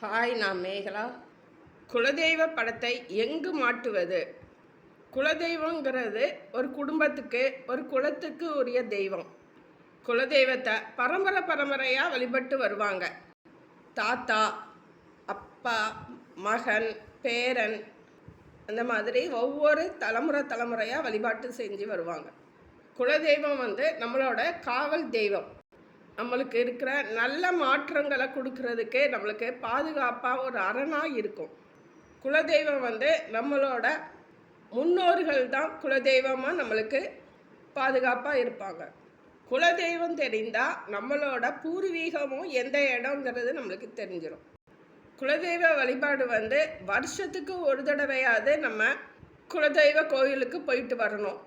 Hi நான் மேகலா. குலதெய்வ படத்தை எங்கு மாட்டுவது குலதெய்வங்கிறது ஒரு குடும்பத்துக்கு ஒரு குலத்துக்கு உரிய தெய்வம். குலதெய்வத்தை பரம்பரை பரம்பரையாக வழிபட்டு வருவாங்க. தாத்தா அப்பா மகன் பேரன் அந்த மாதிரி ஒவ்வொரு தலைமுறை தலைமுறையாக வழிபாட்டு செஞ்சு வருவாங்க. குலதெய்வம் வந்து நம்மளோட காவல் தெய்வம். நம்மளுக்கு இருக்கிற நல்ல மாற்றங்களை கொடுக்கறதுக்கே நம்மளுக்கு பாதுகாப்பாக ஒரு அரணாக இருக்கும். குலதெய்வம் வந்து நம்மளோட முன்னோர்கள் தான் குலதெய்வமாக நம்மளுக்கு பாதுகாப்பாக இருப்பாங்க. குலதெய்வம் தெரிந்தால் நம்மளோட பூர்வீகமும் எந்த இடங்கிறது நம்மளுக்கு தெரிஞ்சிடும் குலதெய்வ வழிபாடு வந்து வருஷத்துக்கு ஒரு தடவையாவது நம்ம குலதெய்வ கோயிலுக்கு போயிட்டு வரணும்.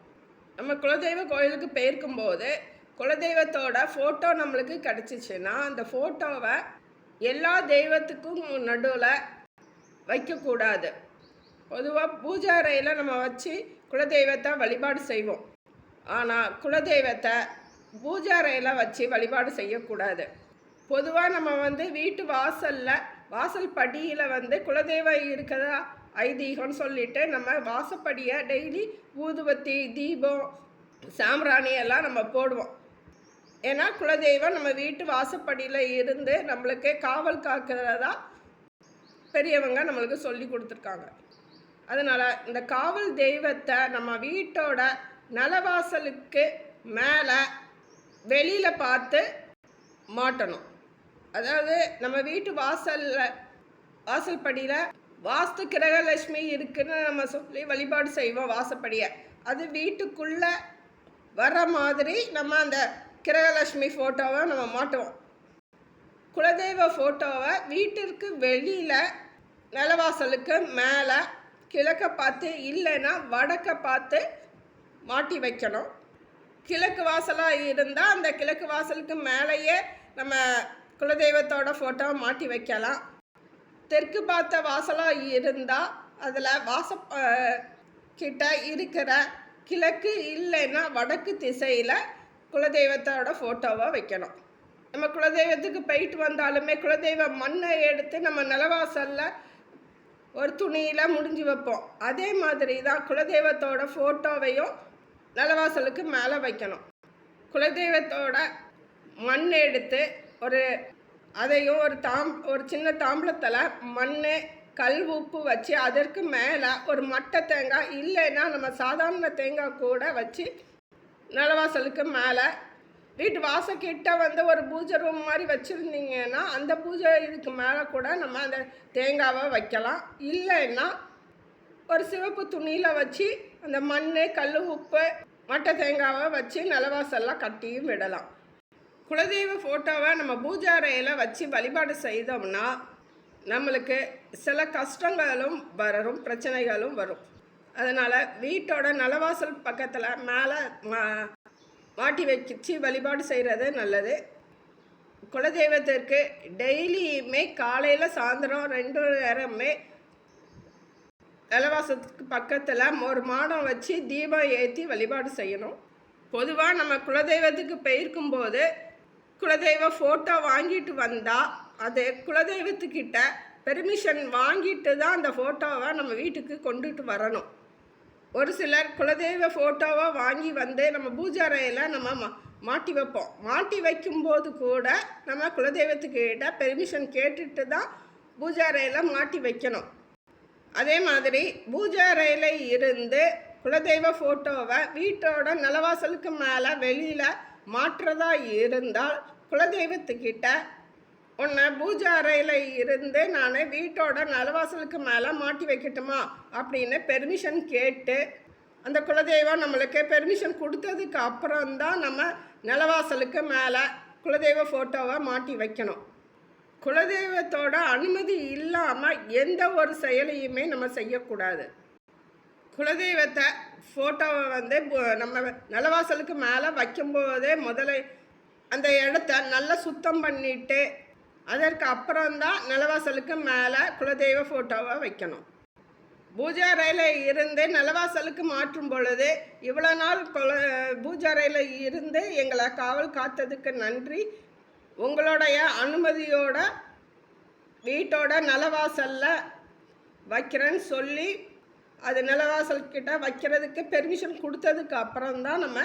நம்ம குலதெய்வ கோயிலுக்கு போயிருக்கும்போது குலதெய்வத்தோட ஃபோட்டோ நம்மளுக்கு கிடச்சிச்சின்னா அந்த ஃபோட்டோவை எல்லா தெய்வத்துக்கும் நடுவில் வைக்கக்கூடாது. பொதுவாக பூஜை அறையில் நம்ம வச்சு குலதெய்வத்தை வழிபாடு செய்வோம். ஆனால் குலதெய்வத்தை பூஜை அறையில் வச்சு வழிபாடு செய்யக்கூடாது. பொதுவாக நம்ம வந்து வீட்டு வாசலில் வாசல் படியில் வந்து குலதெய்வம் இருக்கிறதா ஐதீகம்னு சொல்லிட்டு நம்ம வாசப்படியை டெய்லி ஊதுபத்தி தீபம் சாம்பிராணி எல்லாம் நம்ம போடுவோம். ஏன்னா குலதெய்வம் நம்ம வீட்டு வாசப்படியில் இருந்து நம்மளுக்கு காவல் காக்கிறதா பெரியவங்க நம்மளுக்கு சொல்லி கொடுத்துருக்காங்க. அதனால் இந்த காவல் தெய்வத்தை நம்ம வீட்டோட நலவாசலுக்கு மேலே வெளியில் பார்த்து மாட்டணும். அதாவது நம்ம வீட்டு வாசலில் வாசல் படியில் வாஸ்து கிரகலட்சுமி இருக்குன்னு நம்ம சொல்லி வழிபாடு செய்வோம் வாசப்படியை. அது வீட்டுக்குள்ளே வர மாதிரி நம்ம அந்த கிரகலட்சுமி ஃபோட்டோவை நம்ம மாட்டுவோம். குலதெய்வ ஃபோட்டோவை வீட்டிற்கு வெளியில் நிலவாசலுக்கு மேலே கிழக்க பார்த்து இல்லைன்னா வடக்க பார்த்து மாட்டி வைக்கணும். கிழக்கு வாசலாக இருந்தால் அந்த கிழக்கு வாசலுக்கு மேலேயே நம்ம குலதெய்வத்தோட ஃபோட்டோவை மாட்டி வைக்கலாம். தெற்கு பார்த்த வாசலாக இருந்தால் அதில் வாச கிட்ட இருக்கிற கிழக்கு இல்லைன்னா வடக்கு திசையில் குலதெய்வத்தோட ஃபோட்டோவாக வைக்கணும். நம்ம குலதெய்வத்துக்கு போயிட்டு வந்தாலுமே குலதெய்வ மண்ணை எடுத்து நம்ம நிலவாசலில் ஒரு துணியில் முடிஞ்சு வைப்போம். அதே மாதிரி தான் குலதெய்வத்தோட ஃபோட்டோவையும் நிலவாசலுக்கு மேலே வைக்கணும். குலதெய்வத்தோட மண் எடுத்து ஒரு அதையும் ஒரு தாம் ஒரு சின்ன தாம்பளத்தில் மண் கல் உப்பு வச்சு அதற்கு மேலே ஒரு மட்டை தேங்காய் இல்லைன்னா நம்ம சாதாரண தேங்காய் கூட வச்சு நிலவாசலுக்கு மேலே. வீட்டு வாசக்கிட்ட வந்து ஒரு பூஜை ரூம் மாதிரி வச்சுருந்தீங்கன்னா அந்த பூஜை இதுக்கு மேலே கூட நம்ம அந்த தேங்காவை வைக்கலாம். இல்லைன்னா ஒரு சிவப்பு துணியில் வச்சு அந்த மண் கல் உப்பு மட்டை தேங்காவை வச்சு நிலவாசல்லாம் கட்டியும் விடலாம். குலதெய்வ ஃபோட்டோவை நம்ம பூஜா அறையில் வச்சு வழிபாடு செய்தோம்னா நம்மளுக்கு சில கஷ்டங்களும் வரும் பிரச்சனைகளும் வரும். அதனால் வீட்டோட நலவாசல் பக்கத்தில் மேலே மா மாட்டி வச்சு வழிபாடு செய்கிறது நல்லது. குலதெய்வத்திற்கு டெய்லியுமே காலையில் சாயந்தரம் ரெண்டு நேரமே நலவாசத்துக்கு பக்கத்தில் ஒரு மாடம் வச்சு தீபம் ஏற்றி வழிபாடு செய்யணும். பொதுவாக நம்ம குலதெய்வத்துக்கு போயிருக்கும்போது குலதெய்வ ஃபோட்டோ வாங்கிட்டு வந்தால் அது குலதெய்வத்துக்கிட்ட பெர்மிஷன் வாங்கிட்டு தான் அந்த ஃபோட்டோவை நம்ம வீட்டுக்கு கொண்டுட்டு வரணும். ஒரு சிலர் குலதெய்வ ஃபோட்டோவை வாங்கி வந்து நம்ம பூஜாரையில் நம்ம மா மாட்டி வைப்போம். மாட்டி வைக்கும்போது கூட நம்ம குலதெய்வத்துக்கிட்ட பெர்மிஷன் கேட்டுட்டு தான் பூஜாரையில் மாட்டி வைக்கணும். அதே மாதிரி பூஜாரையில் இருந்து குலதெய்வ ஃபோட்டோவை வீட்டோட நிலவாசலுக்கு மேலே வெளியில் மாற்றுறதா இருந்தால் குலதெய்வத்துக்கிட்ட உன்னை பூஜை அறையில் இருந்து நான் வீட்டோட நலவாசலுக்கு மேலே மாட்டி வைக்கட்டுமா அப்படின்னு பெர்மிஷன் கேட்டு அந்த குலதெய்வம் நம்மளுக்கு பெர்மிஷன் கொடுத்ததுக்கு அப்புறம்தான் நம்ம நிலவாசலுக்கு மேலே குலதெய்வ ஃபோட்டோவை மாட்டி வைக்கணும். குலதெய்வத்தோட அனுமதி இல்லாமல் எந்த ஒரு செயலையுமே நம்ம செய்யக்கூடாது. குலதெய்வத்தை ஃபோட்டோவை வந்து நம்ம நிலவாசலுக்கு மேலே வைக்கும்போதே முதல்ல அந்த இடத்த நல்லா சுத்தம் பண்ணிவிட்டு அதற்கு அப்புறம்தான் நிலவாசலுக்கு மேலே குலதெய்வ ஃபோட்டோவை வைக்கணும். பூஜை அறையில் இருந்து நிலவாசலுக்கு மாற்றும் பொழுது இவ்வளோ நாள் குல பூஜை அறையில் இருந்து எங்களை காவல் காத்ததுக்கு நன்றி. உங்களுடைய அனுமதியோட வீட்டோட நலவாசலில் வைக்கிறேன்னு சொல்லி அது நிலவாசல்கிட்ட வைக்கிறதுக்கு பெர்மிஷன் கொடுத்ததுக்கு அப்புறம்தான் நம்ம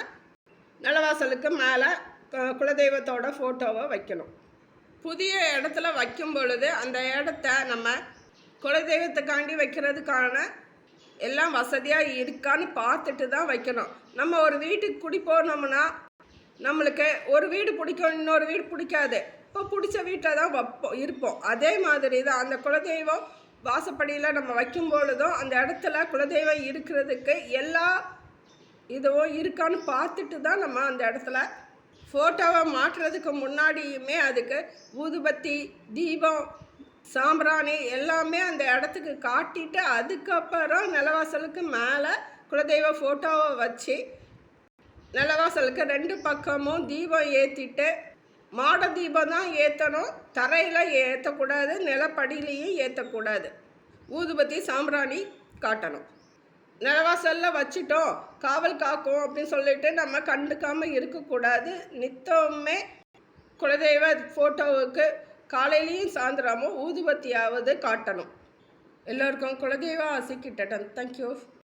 நிலவாசலுக்கு மேலே குலதெய்வத்தோட ஃபோட்டோவை வைக்கணும். புதிய இடத்துல வைக்கும் பொழுது அந்த இடத்த நம்ம குலதெய்வத்துக்காண்டி வைக்கிறதுக்கான எல்லாம் வசதியாக இருக்கான்னு பார்த்துட்டு தான் வைக்கணும். நம்ம ஒரு வீட்டுக்கு குடி போனோம்னா நம்மளுக்கு ஒரு வீடு பிடிக்கும் இன்னொரு வீடு பிடிக்காது. இப்போ பிடிச்ச வீட்டில் தான் வைப்போம் இருப்போம். அதே மாதிரி தான் அந்த குலதெய்வம் வாசப்படியில் நம்ம வைக்கும் பொழுதும் அந்த இடத்துல குலதெய்வம் இருக்கிறதுக்கு எல்லா இதுவும் இருக்கான்னு பார்த்துட்டு தான் நம்ம அந்த இடத்துல ஃபோட்டோவை மாட்டுறதுக்கு முன்னாடியுமே அதுக்கு ஊதுபத்தி தீபம் சாம்பிராணி எல்லாமே அந்த இடத்துக்கு காட்டிட்டு அதுக்கப்புறம் நிலவாசலுக்கு மேலே குலதெய்வ ஃபோட்டோவை வச்சு நிலவாசலுக்கு ரெண்டு பக்கமும் தீபம் ஏற்றிட்டு மாட தீபம் தான் ஏற்றணும் தரையில் ஏற்றக்கூடாது நிலப்படியிலையும் ஏற்றக்கூடாது ஊதுபத்தி சாம்பிராணி காட்டணும். நிலவாசலில் வச்சிட்டோம். காவல் காக்கும் அப்படின்னு சொல்லிட்டு நம்ம கண்டுக்காமல் இருக்கக்கூடாது. நித்தமுமே குலதெய்வ ஃபோட்டோவுக்கு காலையிலையும் சாயந்தரமும் ஊதுபத்தியாவது காட்டணும். எல்லோருக்கும் குலதெய்வ ஆசை கிட்டட்டன் தேங்க்யூ